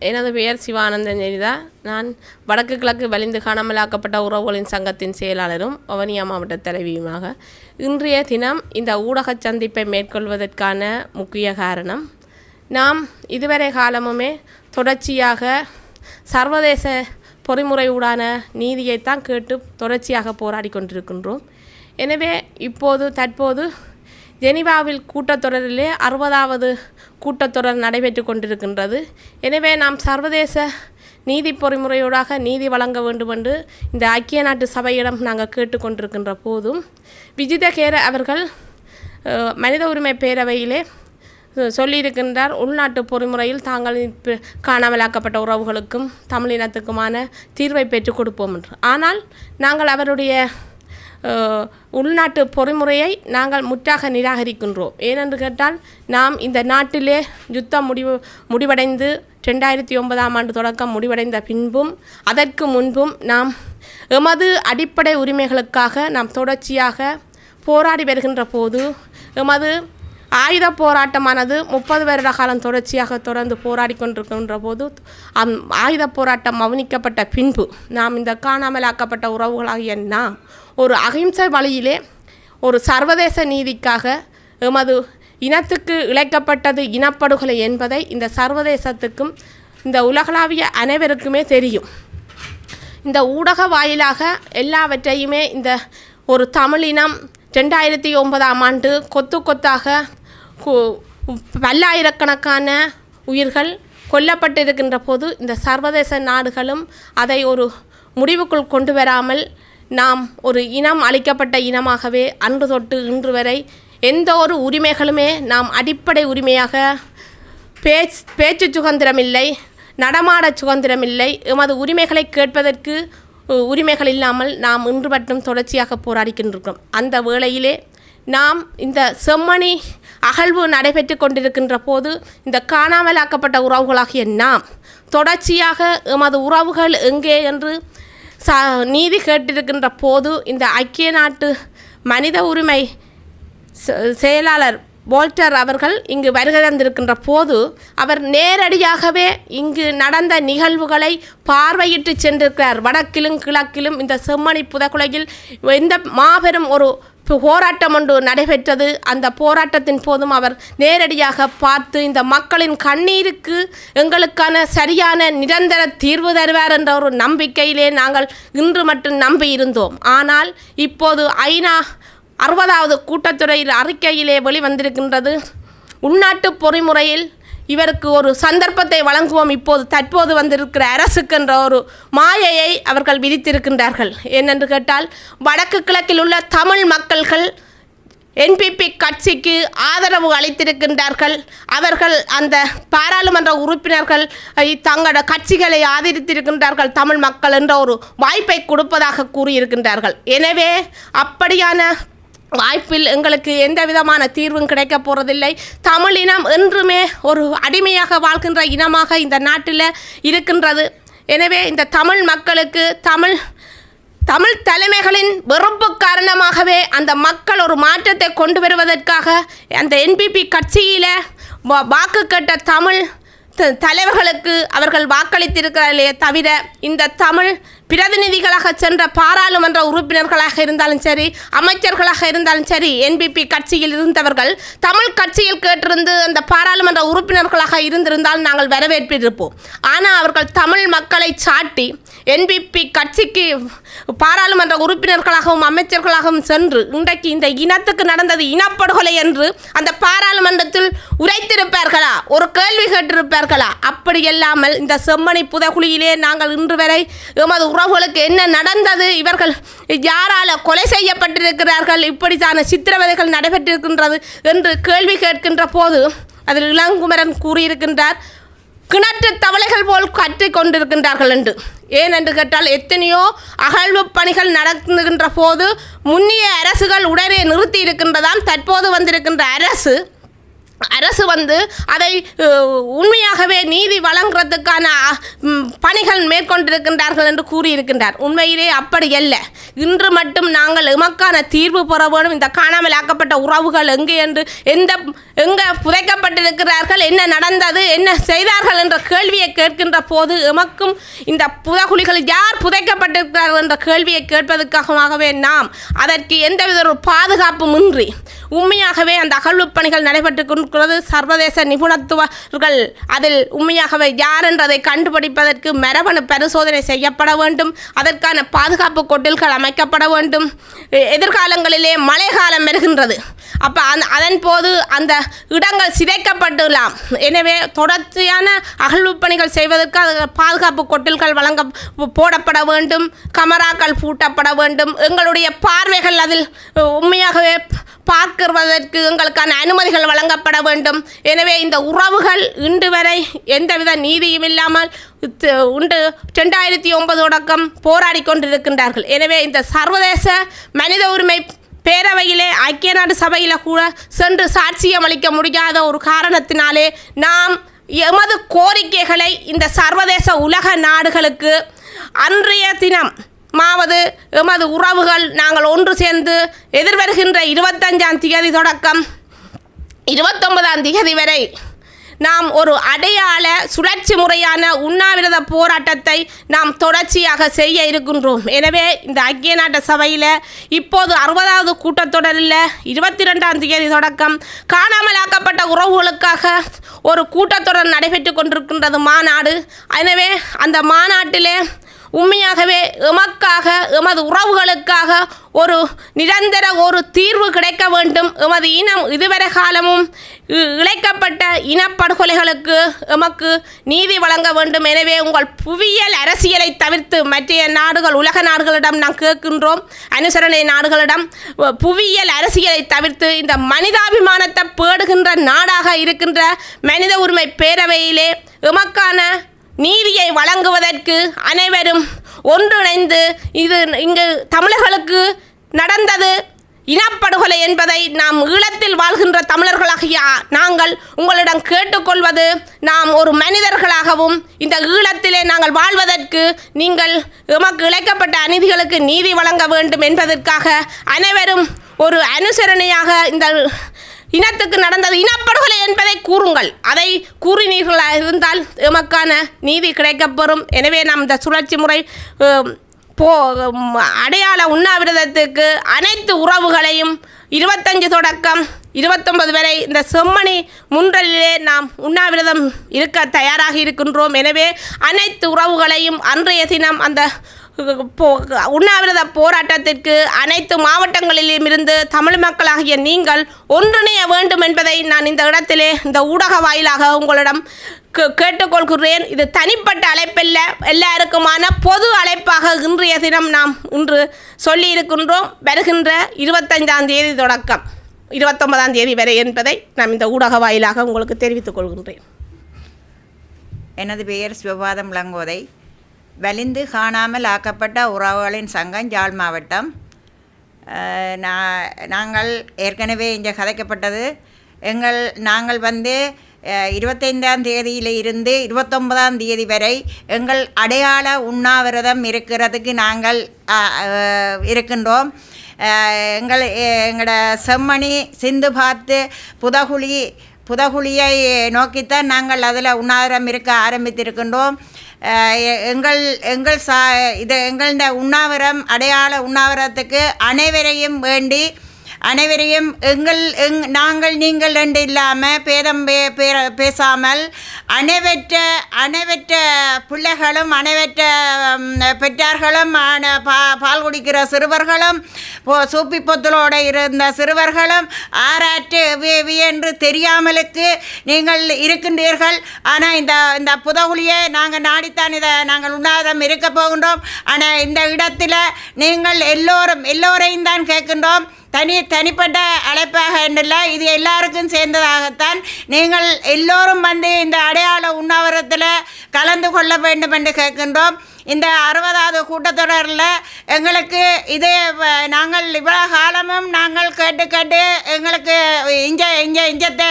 எனது பெயர் சிவானந்தன் ஜெனிதா நான் வடக்கு கிழக்கு வலிந்து காணாமலாக்கப்பட்ட உறவுகளின் சங்கத்தின் செயலாளரும் வவனியா மாவட்ட தலைவியுமாக இன்றைய தினம் இந்த ஊடக சந்திப்பை மேற்கொள்வதற்கான முக்கிய காரணம் நாம் இதுவரை காலமுமே தொடர்ச்சியாக சர்வதேச பொறிமுறையுடான நீதியைத்தான் கேட்டு தொடர்ச்சியாக போராடி கொண்டிருக்கின்றோம். எனவே இப்போது தற்போது ஜெனிவாவில் கூட்டத்தொடரிலே அறுபதாவது கூட்டத்தொடர் நடைபெற்று கொண்டிருக்கின்றது. எனவே நாம் சர்வதேச நீதி பொறிமுறையூடாக நீதி வழங்க வேண்டுமென்று இந்த ஐக்கிய நாட்டு சபையிடம் நாங்கள் கேட்டுக்கொண்டிருக்கின்ற போதும் விஜித கேர அவர்கள் மனித உரிமை பேரவையிலே சொல்லியிருக்கின்றார் உள்நாட்டு பொறிமுறையில் தாங்கள் காணாமலாக்கப்பட்ட உறவுகளுக்கும் தமிழினத்துக்குமான தீர்வை பெற்றுக் கொடுப்போம் என்று. ஆனால் நாங்கள் அவருடைய உள்நாட்டு பொறிமுறையை நாங்கள் முற்றாக நிராகரிக்கின்றோம். ஏனென்று கேட்டால் நாம் இந்த நாட்டிலே யுத்தம் முடிவு முடிவடைந்து ரெண்டாயிரத்தி ஒன்பதாம் ஆண்டு தொடக்கம் முடிவடைந்த பின்பும் அதற்கு முன்பும் நாம் எமது அடிப்படை உரிமைகளுக்காக நாம் தொடர்ச்சியாக போராடி வருகின்ற போது எமது ஆயுத போராட்டமானது முப்பது வருட காலம் தொடர்ச்சியாக தொடர்ந்து போராடி கொண்டிருக்கின்ற போது அந் ஆயுத போராட்டம் மௌனிக்கப்பட்ட பின்பு நாம் இந்த காணாமலாக்கப்பட்ட உறவுகளாகிய நாம் ஒரு அகிம்சை வழியிலே ஒரு சர்வதேச நீதிக்காக எமது இனத்துக்கு இழைக்கப்பட்டது இனப்படுகொலை என்பதை இந்த சர்வதேசத்துக்கும் இந்த உலகளாவிய அனைவருக்குமே தெரியும். இந்த ஊடக வாயிலாக எல்லாவற்றையுமே இந்த ஒரு தமிழினம் ரெண்டாயிரத்தி ஒன்பதாம் ஆண்டு கொத்து கொத்தாக பல்லாயிரக்கணக்கான உயிர்கள் கொல்லப்பட்டிருக்கின்ற போது இந்த சர்வதேச நாடுகளும் அதை ஒரு முடிவுக்குள் கொண்டு வராமல் நாம் ஒரு இனம் அளிக்கப்பட்ட இனமாகவே அன்று தொட்டு இன்று வரை எந்த ஒரு உரிமைகளுமே நாம் அடிப்படை உரிமையாக பேச் பேச்சு சுதந்திரமில்லை நடமாட சுதந்திரம் இல்லை எமது உரிமைகளை கேட்பதற்கு உரிமைகள் இல்லாமல் நாம் இன்று மட்டும் தொடர்ச்சியாக போராடிக்கின்றிருக்கோம் அந்த வேளையிலே நாம் இந்த செம்மணி அகழ்வு நடைபெற்று கொண்டிருக்கின்ற போது இந்த காணாமலாக்கப்பட்ட உறவுகளாகிய நாம் தொடர்ச்சியாக எமது உறவுகள் எங்கே என்று சா நீதி கேட்டிருக்கின்ற போது இந்த ஐக்கிய நாட்டு மனித உரிமை செ- செயலாளர் போல்டர் அவர்கள் இங்கு வருகை தந்திருக்கின்ற போது அவர் நேரடியாகவே இங்கு நடந்த நிகழ்வுகளை பார்வையிட்டு சென்றிருக்கிறார். வடக்கிலும் கிழக்கிலும் இந்த செம்மணி புதக்குலையில் எந்த மாபெரும் ஒரு போராட்டம் ஒன்று நடைபெற்றது. அந்த போராட்டத்தின் போதும் அவர் நேரடியாக பார்த்து இந்த மக்களின் கண்ணீருக்கு எங்களுக்கான சரியான நிரந்தர தீர்வு தருவார் என்ற ஒரு நம்பிக்கையிலே நாங்கள் இன்று மட்டும் நம்பியிருந்தோம் ஆனால் இப்போது ஐநா அறுபதாவது கூட்டத்துறையில் அறிக்கையிலே வெளிவந்திருக்கின்றது. உள்நாட்டு பொறிமுறையில் இவருக்கு ஒரு சந்தர்ப்பத்தை வழங்குவோம். இப்போது தற்போது வந்திருக்கிற அரசுக்கு என்ற ஒரு மாயையை அவர்கள் விதித்திருக்கின்றார்கள். ஏனென்று கேட்டால் வடக்கு கிழக்கில் உள்ள தமிழ் மக்கள்கள் என்பிபி கட்சிக்கு ஆதரவு அளித்திருக்கின்றார்கள். அவர்கள் அந்த பாராளுமன்ற உறுப்பினர்கள் தங்களோட கட்சிகளை ஆதரித்திருக்கின்றார்கள். தமிழ் மக்கள் என்ற ஒரு வாய்ப்பை கொடுப்பதாக கூறியிருக்கின்றார்கள். எனவே அப்படியான வாய்ப்பில் எங்களுக்கு எந்த விதமான தீர்வும் கிடைக்கப் போகிறதில்லை தமிழ் இனம் என்றுமே ஒரு அடிமையாக வாழ்கின்ற இனமாக இந்த நாட்டில் இருக்கின்றது. எனவே இந்த தமிழ் மக்களுக்கு தமிழ் தமிழ் தலைமைகளின் வெறுப்பு காரணமாகவே அந்த மக்கள் ஒரு மாற்றத்தை கொண்டு வருவதற்காக அந்த என்பிபி கட்சியில் வாக்கு கேட்ட தமிழ் த- தலைவர்களுக்கு அவர்கள் வாக்களித்திருக்கிறார்களே தவிர இந்த தமிழ் பிரதிநிதிகளாக சென்ற பாராளுமன்ற உறுப்பினர்களாக இருந்தாலும் சரி அமைச்சர்களாக இருந்தாலும் சரி என்பிபி கட்சியில் இருந்தவர்கள் தமிழ் கட்சியில் கேட்டிருந்து அந்த பாராளுமன்ற உறுப்பினர்களாக இருந்திருந்தால் நாங்கள் வரவேற்பிருப்போம். ஆனால் அவர்கள் தமிழ் மக்களை சாட்டி என்பிபி கட்சிக்கு பாராளுமன்ற உறுப்பினர்களாகவும் அமைச்சர்களாகவும் சென்று இன்றைக்கு இந்த இனத்துக்கு நடந்தது இனப்படுகொலை என்று அந்த பாராளுமன்றத்தில் உரைத்திருப்பார்களா? ஒரு கேள்வி கேட்டிருப்பார்களா? அப்படி இல்லாமல் இந்த செம்மணி புதகுழியிலே நாங்கள் இன்று வரை எமது உறவுகளுக்கு என்ன நடந்தது? இவர்கள் யாரால கொலை செய்யப்பட்டிருக்கிறார்கள்? இப்படித்தான சித்திரவதைகள் நடைபெற்றிருக்கின்றது என்று கேள்வி கேட்கின்ற போது அதில் இளங்குமரன் கூறியிருக்கின்றார் கிணற்று தவளைகள் போல் கற்றிக் கொண்டிருக்கின்றார்கள் என்று. ஏன் என்று கேட்டால் எத்தனையோ அகழ்வு பணிகள் நடந்துகின்ற போது முன்னிய அரசுகள் உடனே நிறுத்தி இருக்கின்றதாம் தற்போது வந்திருக்கின்ற அரசு அரசு வந்து அதை உண்மையாகவே நீதி வழங்குறதுக்கான பணிகள் மேற்கொண்டிருக்கின்றார்கள் என்று கூறியிருக்கின்றார். உண்மையிலே அப்படி அல்ல. இன்று மட்டும் நாங்கள் எமக்கான தீர்வு பெற வேண்டும். இந்த காணாமல் ஆக்கப்பட்ட உறவுகள் எங்கே என்று எந்த எங்கே புதைக்கப்பட்டிருக்கிறார்கள் என்ன நடந்தது என்ன செய்தார்கள் என்ற கேள்வியை கேட்கின்ற போது எமக்கும் இந்த புதகுலிகள் யார் புதைக்கப்பட்டிருக்கிறார்கள் என்ற கேள்வியை கேட்பதற்காகவே நாம் அதற்கு எந்தவித ஒரு பாதுகாப்பும் இன்றி உண்மையாகவே அந்த அகழ்வுப் பணிகள் நடைபெற்று கொண்டிருக்கிறது சர்வதேச நிபுணத்துவர்கள். அதில் உண்மையாகவே யார் என்றதை கண்டுபிடிப்பதற்கு மரபணு பரிசோதனை செய்யப்பட வேண்டும். அதற்கான பாதுகாப்பு கொட்டில்கள் அமைக்கப்பட வேண்டும். எதிர்காலங்களிலே மழை காலம் வருகின்றது. அப்போ அந் அதன் போது அந்த இடங்கள் சிதைக்கப்பட்டுலாம் எனவே தொடர்ச்சியான அகழ்வு பணிகள் செய்வதற்கு அது பாதுகாப்பு கொட்டில்கள் வழங்க போடப்பட வேண்டும். கமராக்கள் பூட்டப்பட வேண்டும். எங்களுடைய பார்வைகள் அதில் உண்மையாகவே பார்க்கிறதற்கு எங்களுக்கான அனுமதிகள் வழங்கப்பட வேண்டும். எனவே இந்த உறவுகள் இன்று வரை எந்தவித நீதியும் இல்லாமல் த- உண்டு. ரெண்டாயிரத்தி ஒன்பது தொடக்கம் போராடி கொண்டிருக்கின்றார்கள். எனவே இந்த சர்வதேச மனித உரிமை பேரவையிலே ஐக்கிய நாடு சபையில் கூட சென்று சாட்சியம் அளிக்க முடியாத ஒரு காரணத்தினாலே நாம் எமது கோரிக்கைகளை இந்த சர்வதேச உலக நாடுகளுக்கு அன்றைய தினம் மாவது எமது உறவுகள் நாங்கள் ஒன்று சேர்ந்து எதிர்வருகின்ற இருபத்தஞ்சாம் தேதி தொடக்கம். இருபத்தொன்பதாம் தேதி வரை நாம் ஒரு அடையாள சுழற்சி முறையான உண்ணாவிரத போராட்டத்தை நாம் தொடர்ச்சியாக செய்ய இருக்கின்றோம். எனவே இந்த ஐக்கிய நாட்டு சபையில் இப்போது அறுபதாவது கூட்டத்தொடரில் இருபத்தி ரெண்டாம் தேதி தொடக்கம். காணாமலாக்கப்பட்ட உறவுகளுக்காக ஒரு கூட்டத்தொடர் நடைபெற்று கொண்டிருக்கின்றது மாநாடு. எனவே அந்த மாநாட்டிலே உண்மையாகவே எமக்காக எமது உறவுகளுக்காக ஒரு நிரந்தர ஒரு தீர்வு கிடைக்க வேண்டும். எமது இனம் இதுவரை காலமும் இ- இழைக்கப்பட்ட இனப்படுகொலைகளுக்கு எமக்கு நீதி வழங்க வேண்டும். எனவே உங்கள் புவியியல் அரசியலை தவிர்த்து மற்ற நாடுகள் உலக நாடுகளிடம் நாம் கேட்கின்றோம். அனுசரணை நாடுகளிடம் புவியியல் அரசியலை தவிர்த்து இந்த மனிதாபிமானத்தை பேடுகின்ற நாடாக இருக்கின்ற மனித உரிமை பேரவையிலே எமக்கான நீதியை வழங்குவதற்கு அனைவரும் ஒன்றிணைந்து இது இங்கு தமிழர்களுக்கு நடந்தது இனப்படுகொலை என்பதை நாம் ஈழத்தில் வாழ்கின்ற தமிழர்களாகிய நாங்கள் உங்களிடம் கேட்டுக்கொள்வது நாம் ஒரு மனிதர்களாகவும் இந்த ஈழத்திலே நாங்கள் வாழ்வதற்கு நீங்கள் எமக்கு இழைக்கப்பட்ட அநீதிகளுக்கு நீதி வழங்க வேண்டும் என்பதற்காக அனைவரும் ஒரு அனுசரணையாக இந்த இனத்துக்கு நடந்தது இனப்படுகொலை என்பதை கூறுங்கள். அதை கூறினீர்களாக இருந்தால் எமக்கான நீதி கிடைக்கப்பெறும். எனவே நாம் இந்த சுழற்சி முறை போ அடையாள உண்ணாவிரதத்துக்கு அனைத்து உறவுகளையும் இருபத்தஞ்சு தொடக்கம் இருபத்தொன்பது வரை இந்த செம்மணி முன்றலிலே நாம் உண்ணாவிரதம் இருக்க தயாராக இருக்கின்றோம். எனவே அனைத்து உறவுகளையும் அன்றைய தினம் அந்த உண்ணாவிரத போராட்டத்திற்கு அனைத்து மாவட்டங்களிலும் இருந்து தமிழ் மக்களாகிய நீங்கள் ஒன்றிணைய வேண்டும் என்பதை நான் இந்த இடத்திலே இந்த ஊடக வாயிலாக உங்களிடம் கே- கேட்டுக்கொள்கிறேன். இது தனிப்பட்ட அழைப்பில்ல. எல்லாருக்குமான பொது அழைப்பாக இன்றைய தினம் நாம் இன்று சொல்லியிருக்கின்றோம் வருகின்ற இருபத்தஞ்சாம் தேதி தொடக்கம். இருபத்தொன்பதாம் தேதி வரை என்பதை நாம் இந்த ஊடக வாயிலாக உங்களுக்கு தெரிவித்துக் கொள்கின்றேன். எனது பெயர் சிவபாதம் இளங்கோதை வலிந்து காணாமல் ஆக்கப்பட்ட உறவுகளின் சங்கம் ஜாழ் மாவட்டம். நாங்கள் ஏற்கனவே இங்கே கதைக்கப்பட்டது. எங்கள் நாங்கள் வந்து இருபத்தைந்தாம் தேதியில் இருந்து இருபத்தொன்பதாம் தேதி வரை எங்கள் அடையாள உண்ணாவிரதம் இருக்கிறதுக்கு நாங்கள் இருக்கின்றோம். எங்கள் எங்களோட செம்மணி சிந்து பார்த்து புதகுழி புதகுழியை நோக்கித்தான் நாங்கள் அதில் உண்ணாவிரம் இருக்க ஆரம்பித்திருக்கின்றோம். எங்கள் எங்கள் சா இது எங்கள உண்ணாவிரம் அடையாள உண்ணாவிரத்துக்கு அனைவரையும் வேண்டி அனைவரையும் எங்கள் எங் நாங்கள் நீங்கள் ரெண்டு இல்லாமல் பேதம் பே பேர- பேசாமல் அணைவற்ற அணைவற்ற பிள்ளைகளும் அணைவற்ற பெற்றார்களும் பா பால் குடிக்கிற சிறுவர்களும் போ சூப்பி பொத்தலோடு இருந்த சிறுவர்களும் ஆராற்று வி- என்று தெரியாமலுக்கு நீங்கள் இருக்கின்றீர்கள். ஆனால் இந்த இந்த புதகுலியை நாங்கள் நாடித்தான் இதை நாங்கள் உண்ணாதம் இருக்க போகின்றோம். ஆனால் இந்த இடத்துல நீங்கள் எல்லோரும் எல்லோரையும் தான் கேட்கின்றோம். தனி தனிப்பட்ட அழைப்பாக இல்லை இது எல்லாருக்கும் சேர்ந்ததாகத்தான் நீங்கள் எல்லோரும் வந்து இந்த அடையாள உண்ணாவிரத்தில் கலந்து கொள்ள வேண்டும் என்று கேட்கின்றோம். இந்த அறுபதாவது கூட்டத்தொடரில் எங்களுக்கு இதே நாங்கள் இவ்வளோ காலமும் நாங்கள் கேட்டு கேட்டு எங்களுக்கு இஞ்ச இஞ்ச இஞ்சத்தை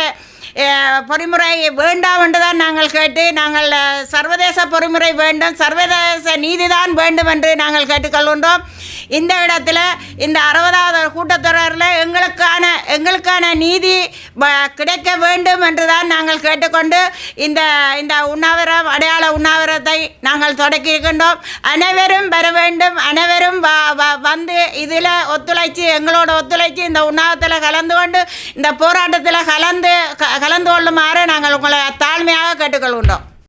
பொறிமுறை வேண்டாம் என்று தான் நாங்கள் கேட்டு நாங்கள் சர்வதேச பொறிமுறை வேண்டும் சர்வதேச நீதிதான் வேண்டும் என்று நாங்கள் கேட்டுக்கொள்கின்றோம். இந்த இடத்துல இந்த அறுபதாவது கூட்டத்தொடரில் எங்களுக்கான எங்களுக்கான நீதி வ- கிடைக்க வேண்டும் என்று தான் நாங்கள் கேட்டுக்கொண்டு இந்த இந்த உண்ணாவிரம் அடையாள உண்ணாவிரத்தை நாங்கள் தொடக்கி இருக்கின்றோம். அனைவரும் வர வேண்டும். அனைவரும் வ- வ- வந்து இதில் ஒத்துழைச்சி எங்களோட ஒத்துழைச்சி இந்த உண்ணாவிரத்தில் கலந்து கொண்டு இந்த போராட்டத்தில் கலந்து கலந்து கொள்ளுமாறு நாங்கள் உங்களை தாழ்மையாக கேட்டுக்கொள்கின்றோம்.